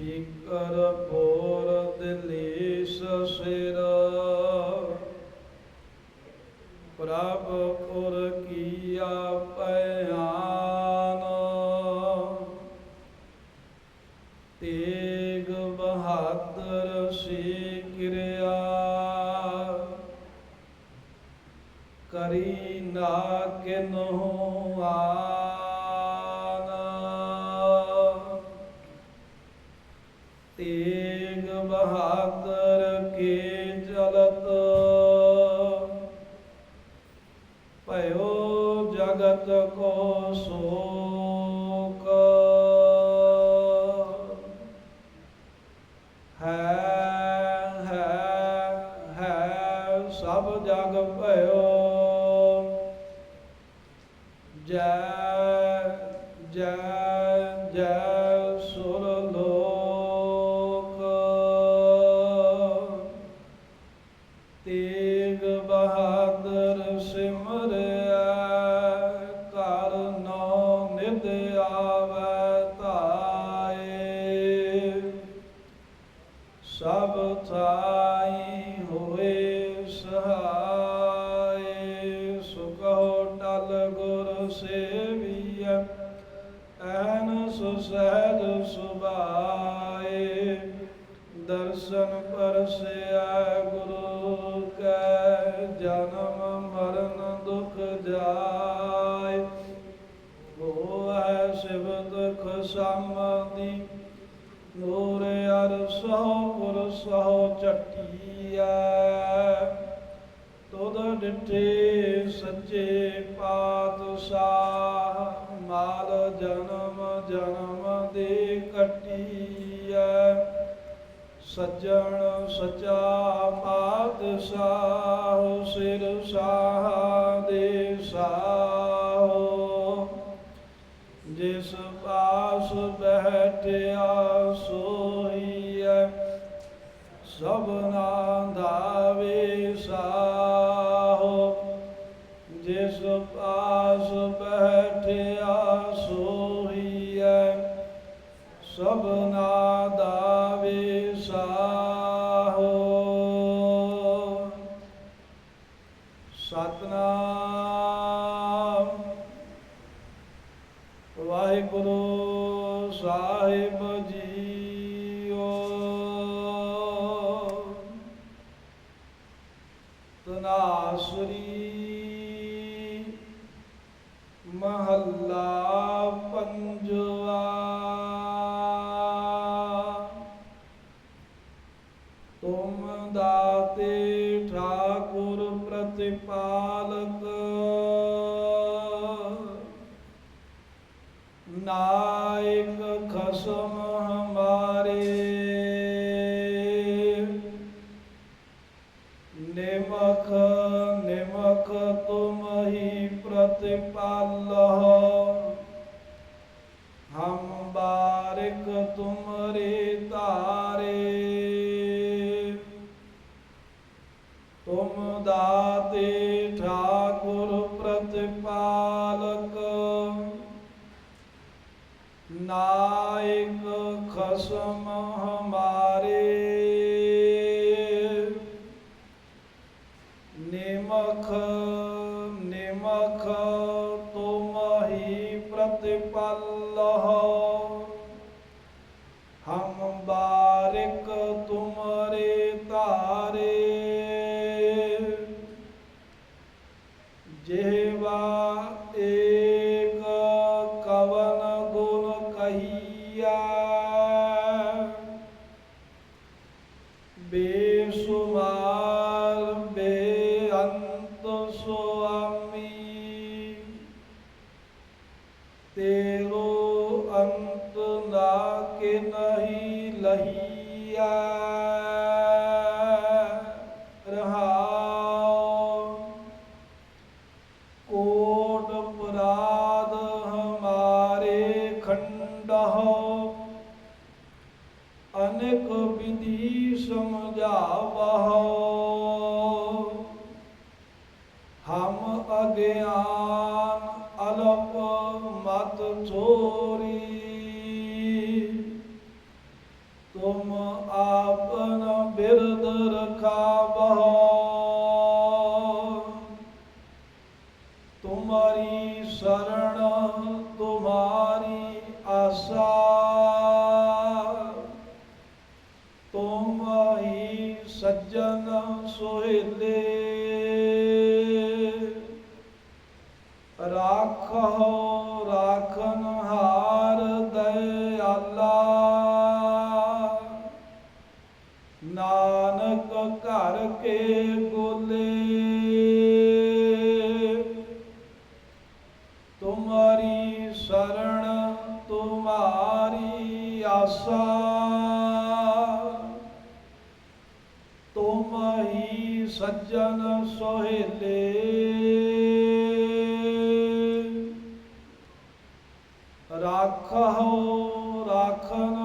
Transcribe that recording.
ਠੀਕਰ ਪੋਰ ਦਿਲੀਸ ਸਿਰ। ਪ੍ਰਭ ਪੁਰ ਕੀਆ ਪਿਆਨ ਤੇਗ ਬਹਾਦਰ ਸੀ ਕਿਰਿਆ ਕਰੀ ਨਾ ਕਿਨਹੁ ਆਨ ਤੇਗ ਬਹਾਦਰ ਕੇ ਚਲਤ। ਭਇਓ ਜਗਤ ਕੋ ਸੋਕ। ਹੈ ਹੈ ਹੈ, ਸਭ ਜਗ ਭਇਓ। ਜੈ ਟਲ ਗੁਰ ਸੇਵੀਐ, ਐਨ ਸੁਸਹਿਜ ਸੁਭਾਏ। ਦਰਸ਼ਨ ਪਰਸਿਆ ਗੁਰੂ ਕੈ, ਜਨਮ ਮਰਨ ਦੁਖ ਜਾਏ। ਹੋਐ ਸਿਵ ਦੁਖ ਸਮਾਦੀ ਨੂਰ ਅਰ ਸੋ ਪੁਰ ਸੋ ਚਟੀਐ ਤੁਧ ਡਿਠੇ ਸੱਚੇ ਪਾਤਸ਼ਾਹ, ਮਾਲ ਜਨਮ ਜਨਮ ਦੇ ਕਟੀਐ। ਸੱਜਣ ਸਚਾ ਪਾਤਸ਼ਾਹ, ਸਿਰ ਸਾਹ ਦੇ ਸਾਹ। ਜਿਸ ਪਾਸ ਬਹਿਟਿਆ ਸੋਈਐ ਸਭਨਾ ਦਾ ਵਿਸਾਹੋ ਜਿਸ ਪਾਸ ਬਹਿਟਿਆ ਸੋਈਐ ਸਭਨਾ ਦਾ ਵਿਸਾਹੋ। ਸਤਨਾਮ। ਵਾਹਿਗੁਰੂ ਸਾਹਿਬ ਤਨਾਸਰੀ ਮਹੱਲਾ ਪੰਜਵਾ। ਤੁਮ ਦਾਤੇ ਠਾਕੁਰ ਪ੍ਰਤਿਪਾਲਕ ਨਾਇਕ ਖਸਮ ਪ੍ਰਤਿਪਾਲਹੁ ਹਮ ਹਮ ਬਾਰਿਕ ਤੁਮਰੇ ਤਾਰੇ ਜਿਹਵਾ ਏਕ ਕਵਨ ਗੁਣ ਕਹੀਆ ਬੇਸੁਮਾਰ ਬੇਅੰਤ ਸੁਆਮੀ। ਤੇ ਬਹੋ ਹਮ ਅਗਿਆਨ ਅਲਪ ਮਤ ਛੋਰੀ ਤੁਮ ਆਪਨ ਬਿਰਦ ਰਖਾ। ਰਾਖੋ ਰਾਖਨ ਹਾਰ ਦਇਆਲਾ। ਨਾਨਕ ਘਰ ਕੇ ਬੋਲੇ। ਤੁਮਾਰੀ ਸ਼ਰਣ ਤੁਮਾਰੀ ਆਸਾ। ਤੁਮਹੀ ਸੱਜਣ ਸੋਹਲੇ। ਰਾਖਹੁ ਰਾਖਨ